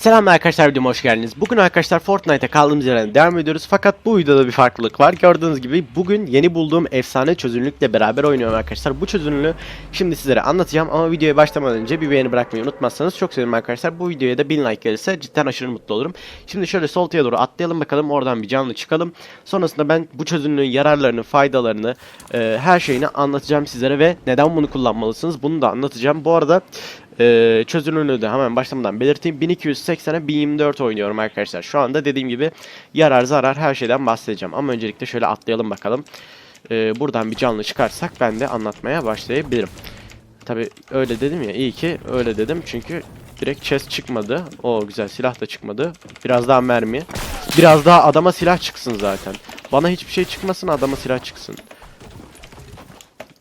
Selam arkadaşlar videoma hoş geldiniz. Bugün arkadaşlar Fortnite'a kaldığımız yerden devam ediyoruz. Fakat bu videoda bir farklılık var. Gördüğünüz gibi bugün yeni bulduğum efsane çözünürlükle beraber oynuyorum arkadaşlar. Bu çözünürlüğü şimdi sizlere anlatacağım ama videoya başlamadan önce bir beğeni bırakmayı unutmazsanız çok sevinirim arkadaşlar. Bu videoya da 1000 like gelirse cidden aşırı mutlu olurum. Şimdi şöyle soltaya doğru atlayalım bakalım oradan bir canlı çıkalım. Sonrasında ben bu çözünürlüğün yararlarını, faydalarını, e, her şeyini anlatacağım sizlere ve neden bunu kullanmalısınız bunu da anlatacağım. Bu arada ee, çözünürlüğü de hemen başlamadan belirteyim. 1280'e 1024 oynuyorum arkadaşlar. Şu anda dediğim gibi yarar zarar her şeyden bahsedeceğim. Ama öncelikle şöyle atlayalım bakalım. Ee, buradan bir canlı çıkarsak ben de anlatmaya başlayabilirim. Tabi öyle dedim ya iyi ki öyle dedim çünkü direkt chest çıkmadı. O güzel silah da çıkmadı. Biraz daha mermi. Biraz daha adama silah çıksın zaten. Bana hiçbir şey çıkmasın adama silah çıksın.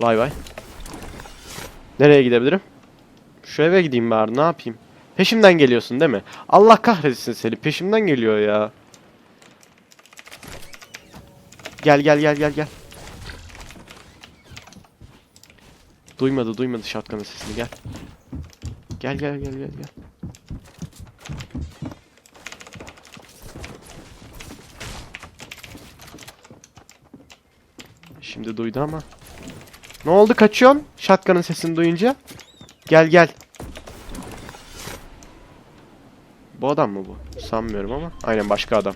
Vay vay. Nereye gidebilirim? Şu eve gideyim bari ne yapayım? Peşimden geliyorsun değil mi? Allah kahretsin seni peşimden geliyor ya. Gel gel gel gel gel. Duymadı duymadı şatkanın sesini gel. Gel gel gel gel gel. Şimdi duydu ama. Ne oldu kaçıyorsun? Şatkanın sesini duyunca. Gel gel. Bu adam mı bu? Sanmıyorum ama. Aynen başka adam.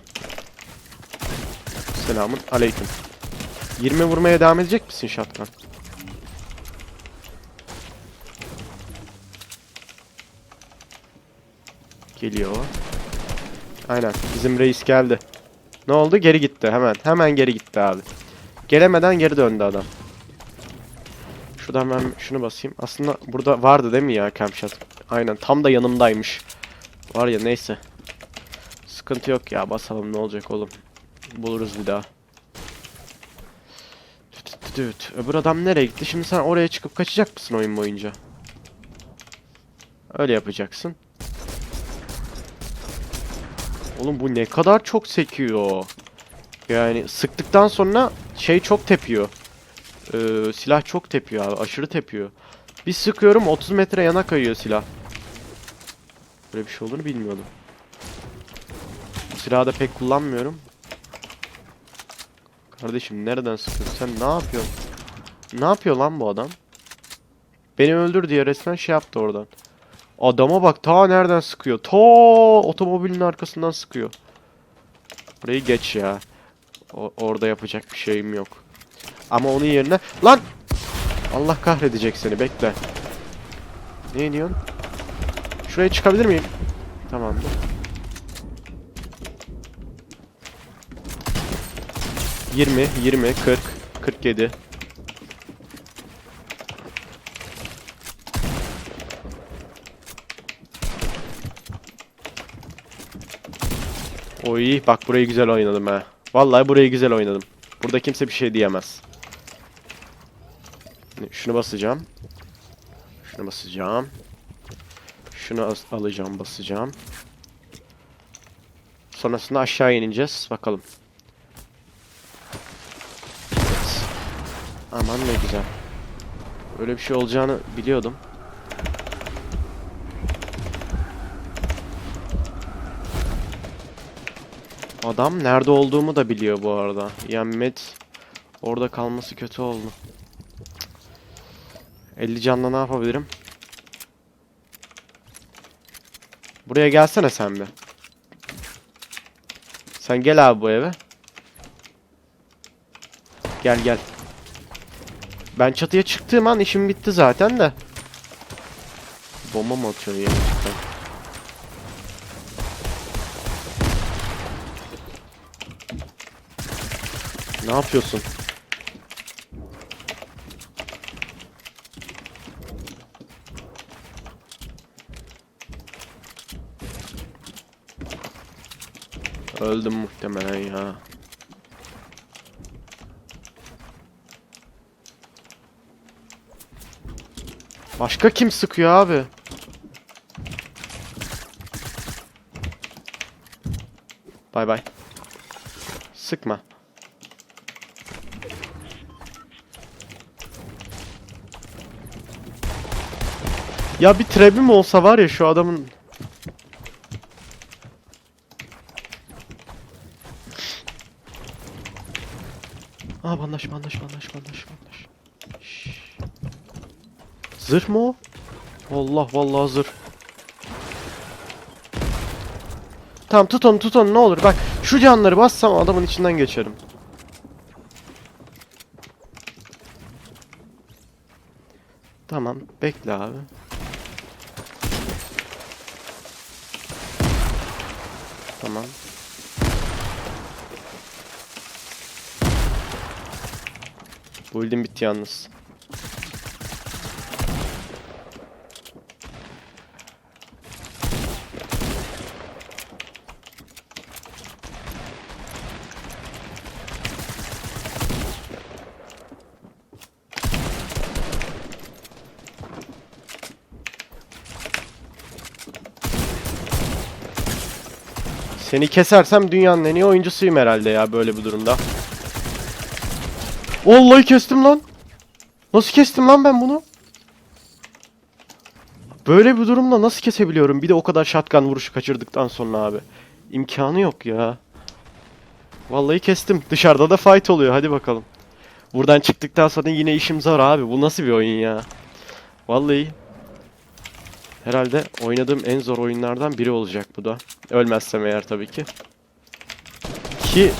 Selamun aleyküm. 20 vurmaya devam edecek misin shotgun? Geliyor. Aynen bizim reis geldi. Ne oldu? Geri gitti hemen. Hemen geri gitti abi. Gelemeden geri döndü adam. Şuradan ben şunu basayım. Aslında burada vardı değil mi ya campshot? Aynen tam da yanımdaymış. Var ya neyse. Sıkıntı yok ya basalım ne olacak oğlum. Buluruz bir daha. Tüt tüt tüt. Öbür adam nereye gitti? Şimdi sen oraya çıkıp kaçacak mısın oyun boyunca? Öyle yapacaksın. Oğlum bu ne kadar çok sekiyor. Yani sıktıktan sonra şey çok tepiyor. Ee, silah çok tepiyor abi. Aşırı tepiyor. Bir sıkıyorum 30 metre yana kayıyor silah. Böyle bir şey olduğunu bilmiyordum. Silahı da pek kullanmıyorum. Kardeşim nereden sıkıyorsun? Sen ne yapıyorsun? Ne yapıyor lan bu adam? Beni öldür diye resmen şey yaptı oradan. Adama bak ta nereden sıkıyor? Ta otomobilin arkasından sıkıyor. Burayı geç ya. O- orada yapacak bir şeyim yok. Ama onun yerine... Lan! Allah kahredecek seni bekle. Ne iniyorsun? Şuraya çıkabilir miyim? Tamamdır. Yirmi, yirmi, kırk, kırk yedi. Oy bak burayı güzel oynadım ha. Vallahi burayı güzel oynadım. Burada kimse bir şey diyemez. Şunu basacağım. Şunu basacağım. Şunu alacağım, basacağım. Sonrasında aşağı ineceğiz. Bakalım. Evet. Aman ne güzel. Öyle bir şey olacağını biliyordum. Adam nerede olduğumu da biliyor bu arada. Yani Med orada kalması kötü oldu. 50 canla ne yapabilirim? Buraya gelsene sen bir. Sen gel abi bu eve. Gel gel. Ben çatıya çıktığım an işim bitti zaten de. Bomba mı atıyor ya? Ne yapıyorsun? Öldüm muhtemelen ya. Başka kim sıkıyor abi? Bay bay. Sıkma. Ya bir trebim olsa var ya şu adamın Bandaj bandaj bandaj bandaj. Şşş. Zırh mı o? Allah vallahi zırh. Tamam tut onu tut onu ne olur bak şu canları bassam adamın içinden geçerim. Tamam bekle abi. Tamam. Bu build'in bitti yalnız. Seni kesersem dünyanın en iyi oyuncusuyum herhalde ya böyle bir durumda. Vallahi kestim lan. Nasıl kestim lan ben bunu? Böyle bir durumda nasıl kesebiliyorum? Bir de o kadar shotgun vuruşu kaçırdıktan sonra abi. İmkanı yok ya. Vallahi kestim. Dışarıda da fight oluyor. Hadi bakalım. Buradan çıktıktan sonra yine işim zor abi. Bu nasıl bir oyun ya? Vallahi herhalde oynadığım en zor oyunlardan biri olacak bu da. Ölmezsem eğer tabii ki. Ki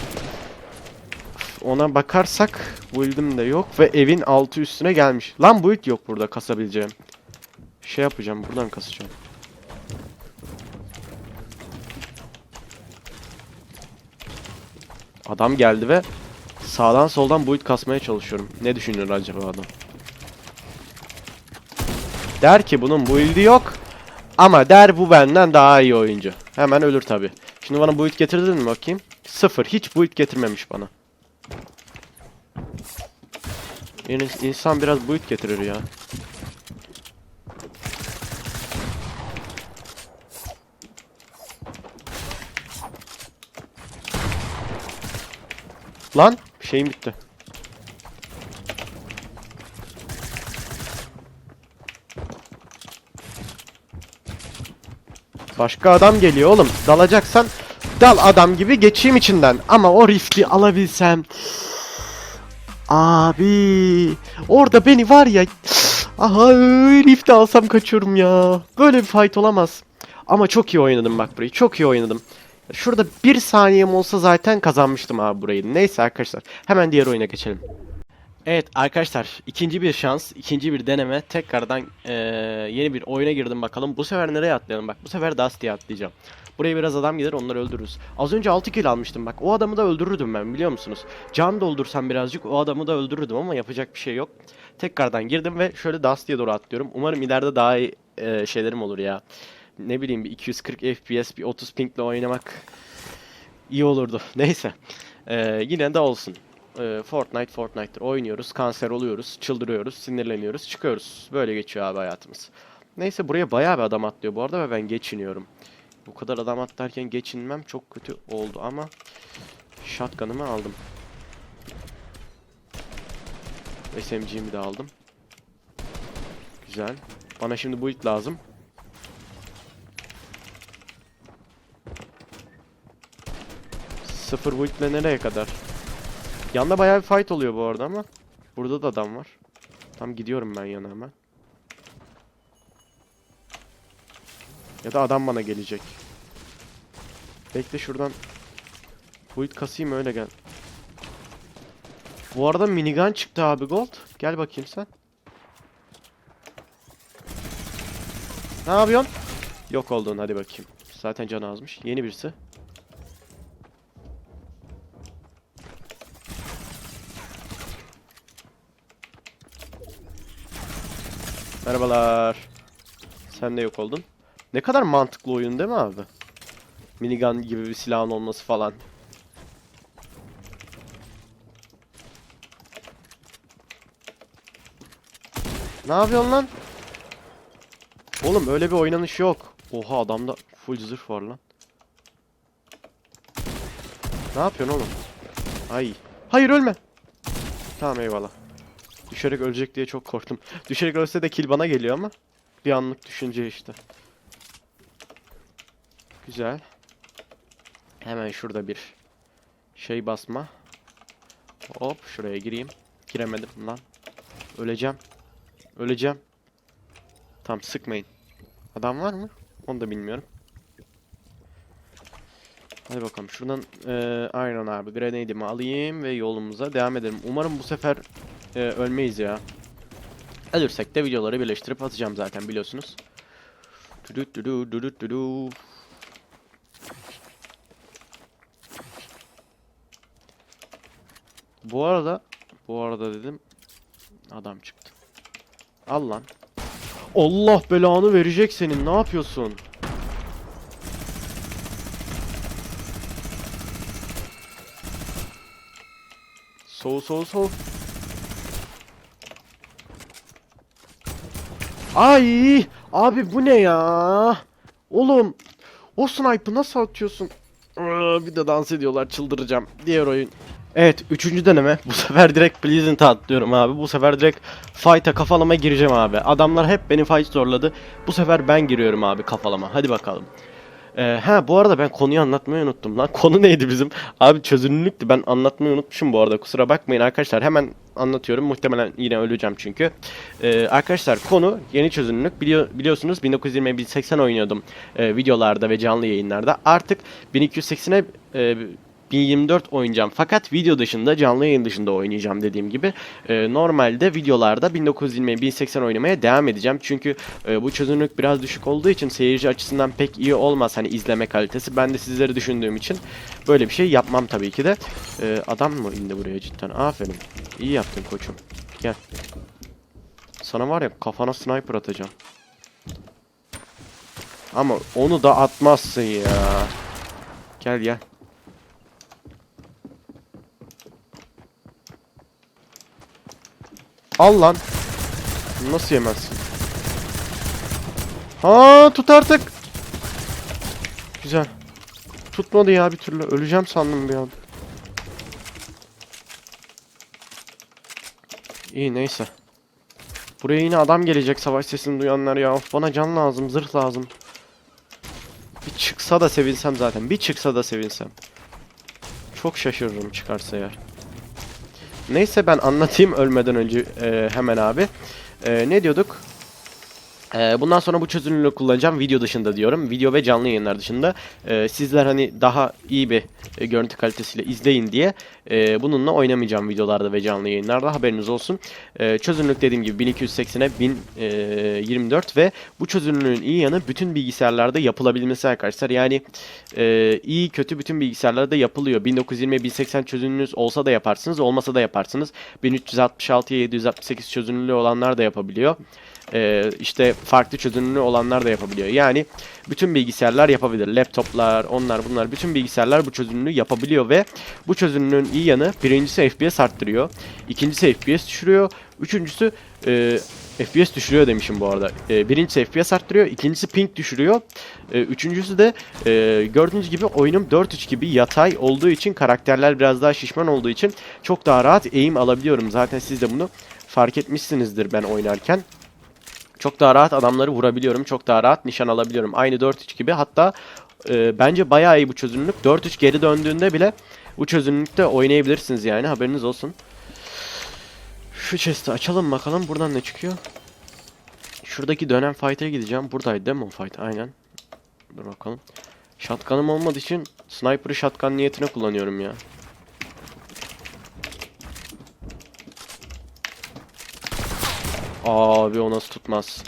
ona bakarsak build'im de yok ve evin altı üstüne gelmiş. Lan build yok burada kasabileceğim. Şey yapacağım buradan kasacağım. Adam geldi ve sağdan soldan build kasmaya çalışıyorum. Ne düşünür acaba adam? Der ki bunun build'i yok. Ama der bu benden daha iyi oyuncu. Hemen ölür tabi. Şimdi bana build getirdin mi bakayım? Sıfır. Hiç build getirmemiş bana. Yani insan biraz build getirir ya. Lan şeyim bitti. Başka adam geliyor oğlum. Dalacaksan dal adam gibi geçeyim içinden. Ama o riski alabilsem. Abi orada beni var ya aha lifte alsam kaçıyorum ya. Böyle bir fight olamaz. Ama çok iyi oynadım bak burayı. Çok iyi oynadım. Şurada bir saniyem olsa zaten kazanmıştım abi burayı. Neyse arkadaşlar hemen diğer oyuna geçelim. Evet arkadaşlar ikinci bir şans, ikinci bir deneme. Tekrardan eee, yeni bir oyuna girdim bakalım. Bu sefer nereye atlayalım bak. Bu sefer Dusty'ye atlayacağım. Buraya biraz adam gelir onları öldürürüz. Az önce 6 kill almıştım bak. O adamı da öldürürdüm ben biliyor musunuz? Can doldursam birazcık o adamı da öldürürdüm ama yapacak bir şey yok. Tekrardan girdim ve şöyle Dusty'ye doğru atlıyorum. Umarım ileride daha iyi eee, şeylerim olur ya. Ne bileyim bir 240 FPS bir 30 pingle oynamak iyi olurdu. Neyse. Eee, yine de olsun. Eee, Fortnite Fortnite'dır. Oynuyoruz, kanser oluyoruz, çıldırıyoruz, sinirleniyoruz, çıkıyoruz. Böyle geçiyor abi hayatımız. Neyse buraya bayağı bir adam atlıyor bu arada ve ben geçiniyorum. Bu kadar adam atlarken geçinmem çok kötü oldu ama shotgun'ımı aldım. SMG'mi de aldım. Güzel. Bana şimdi build lazım. Sıfır build'le nereye kadar? Yanda bayağı bir fight oluyor bu arada ama. Burada da adam var. Tam gidiyorum ben yana hemen. Ya da adam bana gelecek. Bekle şuradan. Build kasayım öyle gel. Bu arada minigun çıktı abi gold. Gel bakayım sen. Ne yapıyorsun? Yok oldun hadi bakayım. Zaten canı azmış. Yeni birisi. Merhabalar. Sen de yok oldun. Ne kadar mantıklı oyun değil mi abi? Minigun gibi bir silahın olması falan. Ne yapıyorsun lan? Oğlum öyle bir oynanış yok. Oha adamda full zırh var lan. Ne yapıyorsun oğlum? Ay. Hayır ölme. Tamam eyvallah. Düşerek ölecek diye çok korktum. Düşerek ölse de kill bana geliyor ama. Bir anlık düşünce işte. Güzel. Hemen şurada bir şey basma. Hop şuraya gireyim. Giremedim lan. Öleceğim. Öleceğim. Tam sıkmayın. Adam var mı? Onu da bilmiyorum. Hadi bakalım şuradan eee aynen abi grenade'imi alayım ve yolumuza devam edelim. Umarım bu sefer eee, ölmeyiz ya. Ölürsek de videoları birleştirip atacağım zaten biliyorsunuz. Bu arada bu arada dedim adam çıktı. Al lan. Allah belanı verecek senin. Ne yapıyorsun? Soğu soğu soğu. Ay abi bu ne ya? Oğlum o snipe'ı nasıl atıyorsun? Bir de dans ediyorlar çıldıracağım. Diğer oyun. Evet üçüncü deneme. Bu sefer direkt Pleasant'a atlıyorum abi. Bu sefer direkt fight'a kafalama gireceğim abi. Adamlar hep beni fight zorladı. Bu sefer ben giriyorum abi kafalama. Hadi bakalım. Ee, ha bu arada ben konuyu anlatmayı unuttum lan. Konu neydi bizim? Abi çözünürlüktü. Ben anlatmayı unutmuşum bu arada. Kusura bakmayın arkadaşlar. Hemen anlatıyorum. Muhtemelen yine öleceğim çünkü. Ee, arkadaşlar konu yeni çözünürlük. Biliyor, biliyorsunuz 1920 1080 oynuyordum e, videolarda ve canlı yayınlarda. Artık 1280'e e, 1024 oynayacağım. Fakat video dışında, canlı yayın dışında oynayacağım dediğim gibi. Ee, normalde videolarda 1920 1080 oynamaya devam edeceğim. Çünkü e, bu çözünürlük biraz düşük olduğu için seyirci açısından pek iyi olmaz hani izleme kalitesi. Ben de sizleri düşündüğüm için böyle bir şey yapmam tabii ki de. Ee, adam mı indi buraya cidden? Aferin. İyi yaptın koçum. Gel. Sana var ya kafana sniper atacağım. Ama onu da atmazsın ya. Gel gel. Al lan. Nasıl yemezsin? Ha tut artık. Güzel. Tutmadı ya bir türlü. Öleceğim sandım bir an. İyi neyse. Buraya yine adam gelecek savaş sesini duyanlar ya. Of, bana can lazım, zırh lazım. Bir çıksa da sevinsem zaten. Bir çıksa da sevinsem. Çok şaşırırım çıkarsa eğer. Neyse ben anlatayım ölmeden önce e, hemen abi. E, ne diyorduk? E, bundan sonra bu çözünürlüğü kullanacağım video dışında diyorum. Video ve canlı yayınlar dışında. E, sizler hani daha iyi bir e, görüntü kalitesiyle izleyin diye e, bununla oynamayacağım videolarda ve canlı yayınlarda haberiniz olsun. E, çözünürlük dediğim gibi 1280'e 1024 ve bu çözünürlüğün iyi yanı bütün bilgisayarlarda yapılabilmesi arkadaşlar. Yani e, iyi kötü bütün bilgisayarlarda yapılıyor. 1920 1080 çözünürlüğünüz olsa da yaparsınız, olmasa da yaparsınız. 1366'ya 768 çözünürlüğü olanlar da yapabiliyor. Ee, işte farklı çözünürlüğü olanlar da yapabiliyor. Yani bütün bilgisayarlar yapabilir. Laptoplar, onlar bunlar bütün bilgisayarlar bu çözünürlüğü yapabiliyor ve bu çözünürlüğün iyi yanı birincisi FPS arttırıyor. ikincisi FPS düşürüyor. Üçüncüsü e, FPS düşürüyor demişim bu arada. E, birincisi FPS arttırıyor. ikincisi ping düşürüyor. E, üçüncüsü de e, gördüğünüz gibi oyunum 4-3 gibi yatay olduğu için karakterler biraz daha şişman olduğu için çok daha rahat eğim alabiliyorum. Zaten siz de bunu fark etmişsinizdir ben oynarken. Çok daha rahat adamları vurabiliyorum. Çok daha rahat nişan alabiliyorum. Aynı 4-3 gibi. Hatta e, bence bayağı iyi bu çözünürlük. 4-3 geri döndüğünde bile bu çözünürlükte oynayabilirsiniz yani. Haberiniz olsun. Şu chest'i açalım bakalım. Buradan ne çıkıyor? Şuradaki dönem fight'a gideceğim. Buradaydı değil mi o fight? Aynen. Dur bakalım. Shotgun'ım olmadığı için sniper'ı shotgun niyetine kullanıyorum ya. Abi o nasıl tutmaz?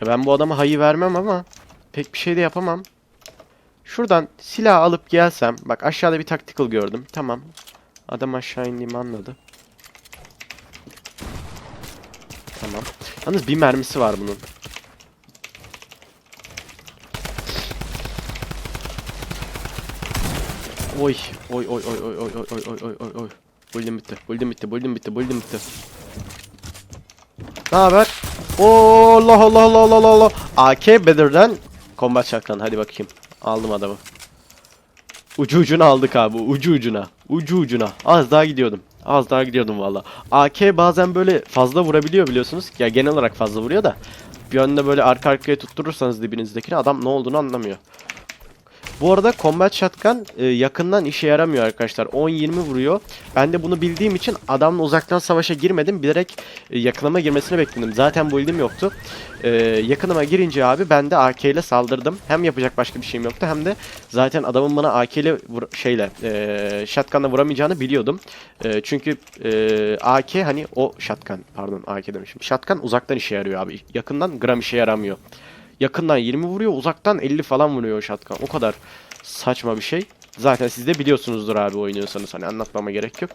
Ya ben bu adama hayı vermem ama pek bir şey de yapamam. Şuradan silah alıp gelsem. Bak aşağıda bir tactical gördüm. Tamam. Adam aşağı indiğimi anladı. Tamam. Yalnız bir mermisi var bunun. Oy oy oy oy oy oy oy oy oy oy oy oy. Build'im bitti. Build'im bitti. Build'im bitti. Build'im bitti. Ne haber? Oo, Allah Allah Allah Allah Allah. AK Better'dan Combat Shotgun. Hadi bakayım. Aldım adamı. Ucu ucuna aldık abi. Ucu ucuna. Ucu ucuna. Az daha gidiyordum. Az daha gidiyordum valla. AK bazen böyle fazla vurabiliyor biliyorsunuz. Ya genel olarak fazla vuruyor da. Bir anda böyle arka arkaya tutturursanız dibinizdekini adam ne olduğunu anlamıyor. Bu arada combat shotgun e, yakından işe yaramıyor arkadaşlar. 10-20 vuruyor. Ben de bunu bildiğim için adamla uzaktan savaşa girmedim. Bilerek e, yakınıma girmesini bekledim. Zaten bu ildim yoktu. E, yakınıma girince abi ben de AK ile saldırdım. Hem yapacak başka bir şeyim yoktu hem de zaten adamın bana AK ile şeyle e, shotgunla vuramayacağını biliyordum. E, çünkü e, AK hani o shotgun pardon AK demişim. Shotgun uzaktan işe yarıyor abi. Yakından gram işe yaramıyor. Yakından 20 vuruyor, uzaktan 50 falan vuruyor o shotgun. O kadar saçma bir şey. Zaten siz de biliyorsunuzdur abi oynuyorsanız hani anlatmama gerek yok.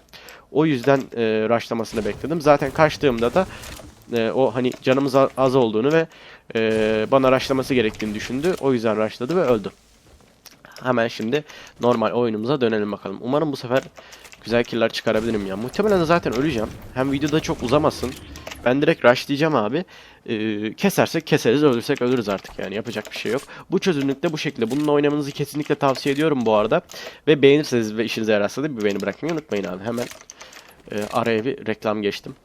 O yüzden e, rushlamasını bekledim. Zaten kaçtığımda da e, o hani canımız az olduğunu ve e, bana rushlaması gerektiğini düşündü. O yüzden rushladı ve öldü. Hemen şimdi normal oyunumuza dönelim bakalım. Umarım bu sefer güzel killer çıkarabilirim ya. Muhtemelen zaten öleceğim. Hem videoda çok uzamasın. Ben direkt rushlayacağım abi. Ee, kesersek keseriz, ölürsek ölürüz artık yani yapacak bir şey yok. Bu çözünürlükte bu şekilde. Bununla oynamanızı kesinlikle tavsiye ediyorum bu arada. Ve beğenirseniz ve işinize yararsa da bir beğeni bırakmayı unutmayın abi. Hemen e, araya bir reklam geçtim.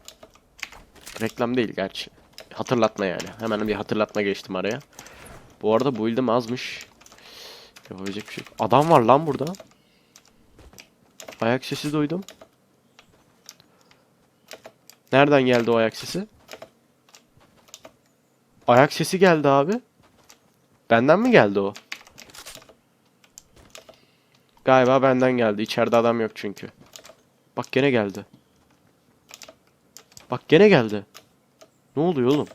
Reklam değil gerçi. Hatırlatma yani. Hemen bir hatırlatma geçtim araya. Bu arada bu ildim azmış. Yapabilecek bir şey yok. Adam var lan burada. Ayak sesi duydum. Nereden geldi o ayak sesi? Ayak sesi geldi abi. Benden mi geldi o? Galiba benden geldi. İçeride adam yok çünkü. Bak gene geldi. Bak gene geldi. Ne oluyor oğlum?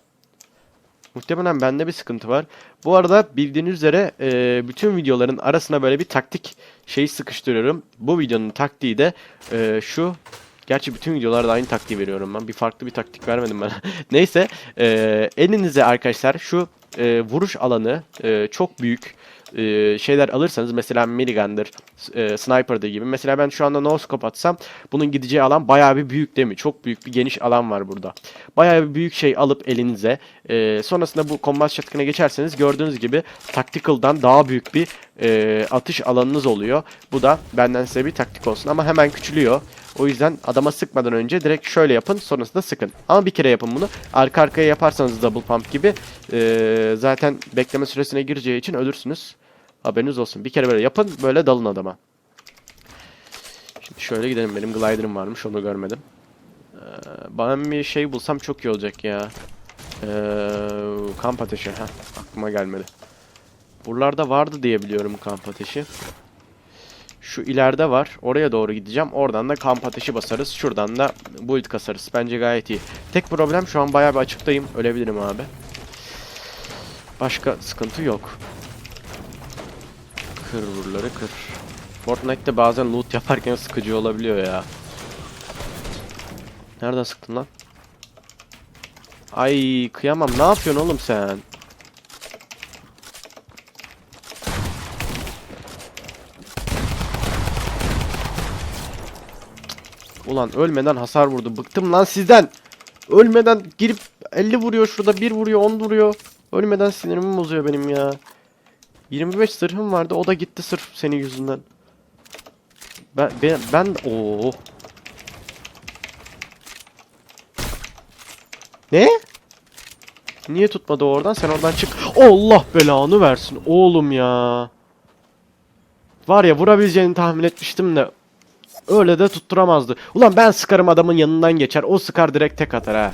Muhtemelen bende bir sıkıntı var. Bu arada bildiğiniz üzere e, bütün videoların arasına böyle bir taktik şeyi sıkıştırıyorum. Bu videonun taktiği de e, şu. Gerçi bütün videolarda aynı taktiği veriyorum ben. Bir farklı bir taktik vermedim ben. Neyse. e, elinize arkadaşlar şu e, vuruş alanı e, çok büyük e, şeyler alırsanız mesela minigun'dır, e, sniper'dır gibi. Mesela ben şu anda no scope atsam bunun gideceği alan bayağı bir büyük değil mi? Çok büyük bir geniş alan var burada. Bayağı bir büyük şey alıp elinize e, sonrasında bu combat shotgun'a geçerseniz gördüğünüz gibi tactical'dan daha büyük bir e, atış alanınız oluyor. Bu da benden size bir taktik olsun ama hemen küçülüyor. O yüzden adama sıkmadan önce direkt şöyle yapın sonrasında sıkın. Ama bir kere yapın bunu. Arka arkaya yaparsanız double pump gibi e, zaten bekleme süresine gireceği için ölürsünüz. Haberiniz olsun. Bir kere böyle yapın böyle dalın adama. Şimdi şöyle gidelim. Benim glider'ım varmış onu görmedim. Ee, ben bir şey bulsam çok iyi olacak ya. Ee, kamp ateşi. Heh, aklıma gelmedi. Buralarda vardı diye biliyorum kamp ateşi. Şu ileride var. Oraya doğru gideceğim. Oradan da kamp ateşi basarız. Şuradan da build kasarız. Bence gayet iyi. Tek problem şu an bayağı bir açıktayım. Ölebilirim abi. Başka sıkıntı yok. Kır buraları kır. Fortnite'te bazen loot yaparken sıkıcı olabiliyor ya. Nereden sıktın lan? Ay kıyamam. Ne yapıyorsun oğlum sen? Ulan ölmeden hasar vurdu. Bıktım lan sizden. Ölmeden girip 50 vuruyor şurada 1 vuruyor 10 vuruyor. Ölmeden sinirimi bozuyor benim ya. 25 zırhım vardı o da gitti sırf senin yüzünden. Ben ben ben oo. Ne? Niye tutmadı o oradan? Sen oradan çık. Allah belanı versin oğlum ya. Var ya vurabileceğini tahmin etmiştim de öyle de tutturamazdı. Ulan ben sıkarım adamın yanından geçer. O sıkar direkt tek atar ha.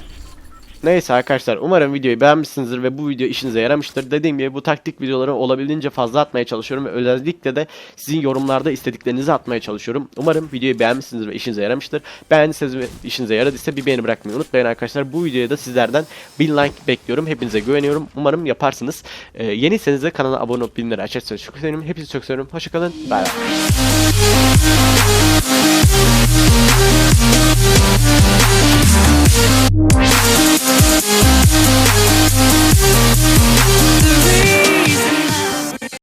Neyse arkadaşlar umarım videoyu beğenmişsinizdir ve bu video işinize yaramıştır. Dediğim gibi bu taktik videoları olabildiğince fazla atmaya çalışıyorum ve özellikle de sizin yorumlarda istediklerinizi atmaya çalışıyorum. Umarım videoyu beğenmişsinizdir ve işinize yaramıştır. Beğendiyseniz ve işinize yaradıysa bir beğeni bırakmayı unutmayın arkadaşlar. Bu videoya da sizlerden 1000 like bekliyorum. Hepinize güveniyorum. Umarım yaparsınız. Ee, yeniyseniz de kanala abone olup bildirimleri açarsanız çok sevinirim. Hepinizi çok seviyorum. Hoşçakalın. Bay bay. The